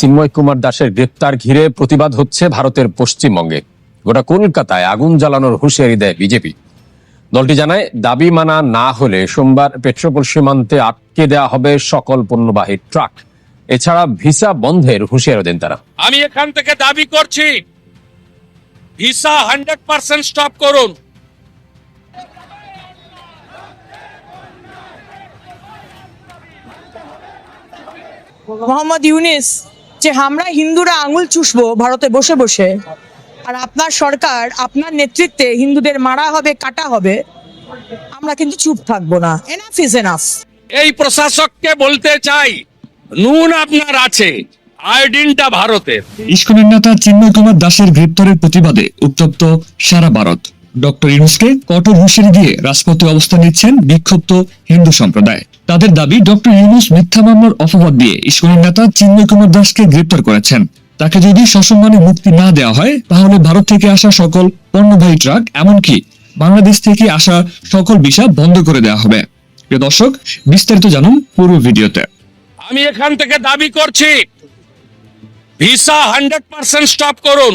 চিন্ময় কুমার দাসের গ্রেপ্তার ঘিরে প্রতিবাদ হচ্ছে ভারতের পশ্চিমবঙ্গে। গোটা কলকাতায় আগুন জ্বালানোর হুঁশিয়ারি দেয় বিজেপি। দলটি জানায় দাবি মানা না হলে সোমবার পেট্রোপোল সীমান্তে আটকে দেওয়া হবে সকল পণ্যবাহী ট্রাক। এছাড়া ভিসা বন্ধের হুঁশিয়ারি দেন তারা। আমি এখান থেকে দাবি করছি ভিসা হান্ড্রেড পার্সেন্ট স্টপ করুন। মোহাম্মদ ইউনিস যে আমরা হিন্দুরা আঙুল চুষবো ভারতে বসে বসে আর আপনার সরকার আপনার নেতৃত্বে হিন্দুদের মারা হবে কাটা হবে আমরা কিন্তু চুপ থাকব না। এনাফ ইজ এনাফ এই প্রশাসককে বলতে চাই নুন আপনার আছে আয়োডিনটা ভারতের। ইস্কনের নেতা চিন্ময় কুমার দাসের গ্রেপ্তারের প্রতিবাদে উত্তপ্ত সারা ভারত। ডক্টর ইউনুসকে কঠোর হুঁশিয়ারি দিয়ে রাজপথে অবস্থান নিচ্ছেন বিক্ষুব্ধ হিন্দু সম্প্রদায়। তাদের দাবি, ডক্টর ইউনুস মিথ্যা মামলার অপবাদ দিয়ে ইস্কনের নেতা চিন্ময় কুমার দাসকে গ্রেপ্তার করেছেন। তাকে যদি সসম্মানে মুক্তি না দেওয়া হয়, তাহলে ভারত থেকে আসা সকল পণ্যবাহী ট্রাক, এমনকি বাংলাদেশ থেকে আসা সকল ভিসা বন্ধ করে দেওয়া হবে। প্রিয় দর্শক, বিস্তারিত জানুন পুরো ভিডিওতে। আমি এখান থেকে দাবি করছি, ভিসা হান্ড্রেড পার্সেন্ট স্টপ করুন।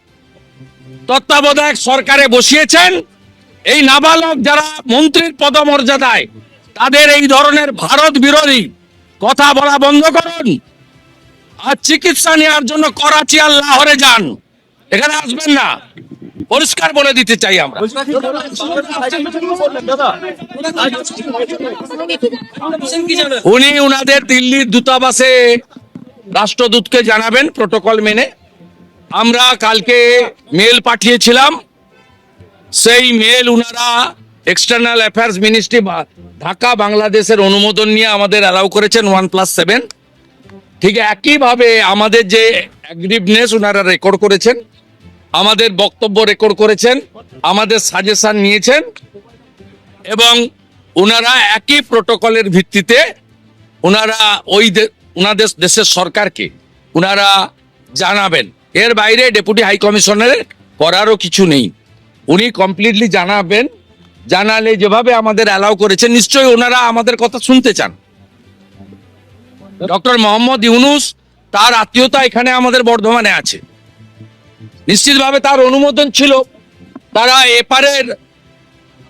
তত্ত্বাবধায়ক সরকারে বসিয়েছেন। এই নাবালক যারা মন্ত্রীর পদমর্যাদায় তাদের এই ধরনের ভারত বিরোধী কথা বলা বন্ধ করুন। আর চিকিৎসা নেওয়ার জন্য করাচি আর লাহোরে যান। এখানে আসবেন না। পরিষ্কার বলে দিতে চাই আমরা। উনি উনাদের দিল্লির দূতাবাসে রাষ্ট্রদূতকে জানাবেন প্রোটোকল মেনে। আমরা কালকে মেল পাঠিয়েছিলাম। সেই মেল উনারা এক্সটার্নাল অ্যাফেয়ার্স মিনিস্ট্রি ঢাকা, বাংলাদেশের অনুমোদন নিয়ে আমাদের অ্যালাউ করেছেন ওয়ান প্লাস সেভেন ঠিক একইভাবে আমাদের যে অ্যাগ্রিভনেস ওনারা রেকর্ড করেছেন, আমাদের বক্তব্য রেকর্ড করেছেন, আমাদের সাজেশন নিয়েছেন এবং ওনারা একই প্রোটোকলের ভিত্তিতে ওনারা ওই ওনাদের দেশের সরকারকে ওনারা জানাবেন। এর বাইরে ডেপুটি হাই কমিশনারের করারও কিছু নেই। উনি কমপ্লিটলি জানাবেন, জানালে যেভাবে আমাদের অ্যালাউ করেছেন নিশ্চয়ই ওনারা আমাদের কথা শুনতে চান। ডক্টর মোহাম্মদ ইউনুস তার আত্মীয়তা এখানে আমাদের বর্ধমানে আছে। নিশ্চিতভাবে তার অনুমোদন ছিল। তারা এপারের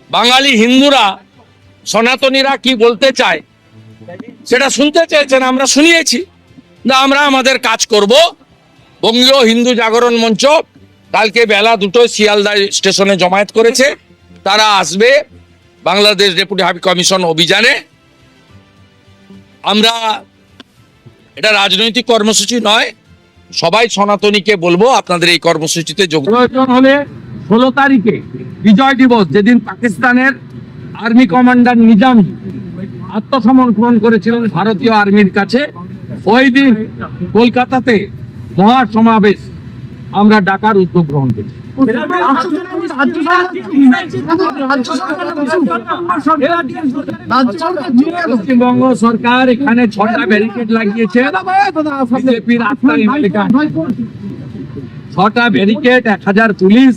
বাঙালি হিন্দুরা, সনাতনীরা কি বলতে চায়, সেটা শুনতে চেয়েছেন, আমরা শুনিয়েছি। না আমরা আমাদের কাজ করব। বঙ্গীয় হিন্দু জাগরণ মঞ্চ কালকে বেলা দুটোয় শিয়ালদা স্টেশনে জমায়েত করেছে। তারা আসবে বাংলাদেশ ডেপুটি হাই কমিশন অভিযানে। আমরা এটা রাজনৈতিক কর্মসূচি নয়, সবাই সনাতনীকে বলব আপনাদের এই কর্মসূচিতে যোগ প্রয়োজন হলে ষোলো তারিখে বিজয় দিবস, যেদিন পাকিস্তানের আর্মি কমান্ডার নিজাম আত্মসমর্পণ করেছিলেন ভারতীয় আর্মির কাছে, ওই দিন কলকাতাতে মহা সমাবেশ আমরা ডাকার উদ্যোগ গ্রহণ করি। পশ্চিমবঙ্গ সরকার এখানে ছটা ব্যারিকেড লাগিয়েছে। ছটা ব্যারিকেড এক হাজার পুলিশ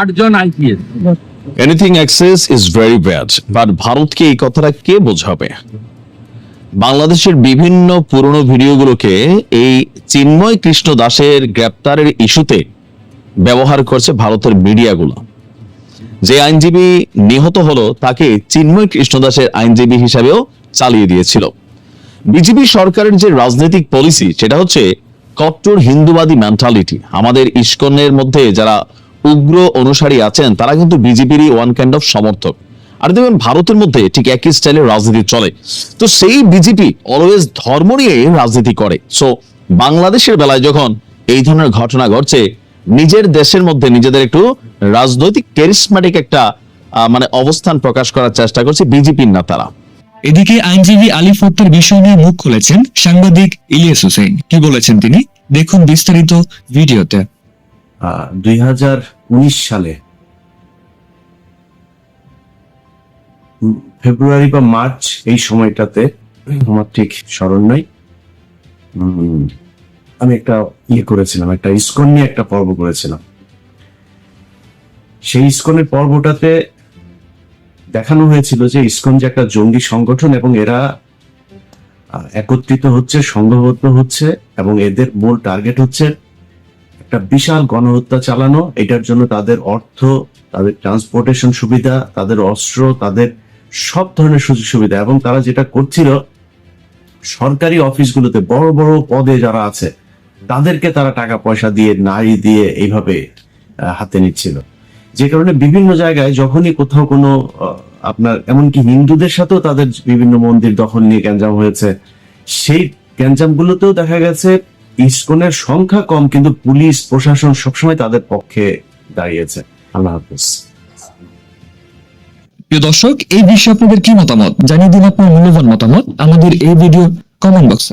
আটজন IPS. Anything excess is very bad but ভারতকে এই কথাটা কে বোঝাবে? বাংলাদেশের বিভিন্ন পুরনো ভিডিওগুলোকে এই চিন্ময় কৃষ্ণ দাসের গ্রেপ্তারের ইস্যুতে ব্যবহার করছে ভারতের মিডিয়াগুলো। যে আইনজীবী নিহত হলো, তাকে চিন্ময় কৃষ্ণ দাসের আইনজীবী হিসাবেও চালিয়ে দিয়েছিল। বিজেপি সরকারের যে রাজনৈতিক পলিসি, সেটা হচ্ছে কট্টর হিন্দুবাদী মেন্টালিটি আমাদের ইস্কনের মধ্যে যারা উগ্র অনুসারী আছেন, তারা কিন্তু বিজেপিরই ওয়ান কাইন্ড অফ সমর্থক। আর দেখবেন ভারতের মধ্যে ঠিক একই স্টাইলের রাজনীতি চলে। তো সেই বিজেপি অলওয়েজ ধর্ম নিয়ে রাজনীতি করে। সো বাংলাদেশের বেলায় যখন এই ধরনের ঘটনা ঘটছে নিজের দেশের মধ্যে নিজেদের একটু রাজনৈতিক ক্যারিসমেটিক একটা আহ, মানে অবস্থান প্রকাশ করার চেষ্টা করছে বিজেপির নেতারা। এদিকে আইনজীবী আলী ফত্তের বিষয় নিয়ে মুখ খুলেছেন সাংবাদিক ইলিয়াস হোসেন। কি বলেছেন তিনি? দেখুন বিস্তারিত ভিডিওতে। দুই হাজার উনিশ সালে ফেব্রুয়ারি বা মার্চ এই সময়টাতে আমার ঠিক স্মরণ নাই। আমি একটা ইয়ে করেছিলাম একটা ইস্কন নিয়ে একটা পর্ব করেছিলাম। সেই ইস্কনের পর্বটাতে দেখানো হয়েছিল যে ইস্কন যে একটা জঙ্গি সংগঠন এবং এরা একত্রিত হচ্ছে সংঘবদ্ধ হচ্ছে এবং এদের মূল টার্গেট হচ্ছে একটা বিশাল গণহত্যা চালানো। এটার জন্য তাদের অর্থ তাদের ট্রান্সপোর্টেশন সুবিধা তাদের অস্ত্র তাদের সব ধরনের সুযোগ সুবিধা এবং তারা যেটা করছিল, সরকারি অফিসগুলোতে বড় বড় পদে যারা আছে, তাদেরকে তারা টাকা পয়সা দিয়ে নারী দিয়ে এইভাবে হাতে নিচ্ছিল। যে কারণে বিভিন্ন জায়গায় যখনই কোথাও কোনো আপনার এমনকি হিন্দুদের সাথেও তাদের বিভিন্ন মন্দির দখল নিয়ে গ্যাঞ্জাম হয়েছে, সেই গ্যাঞ্জামগুলোতেও দেখা গেছে ইস্কনের সংখ্যা কম, কিন্তু পুলিশ, প্রশাসন সবসময় তাদের পক্ষে দাঁড়িয়েছে। আল্লাহ হাফিজ। প্রিয় দর্শক, এই বিষয়ে আপনাদের কি মতামত? জানিয়ে দিন আপনার মূল্যবান মতামত। আমাদের এই ভিডিও কমেন্ট বক্সে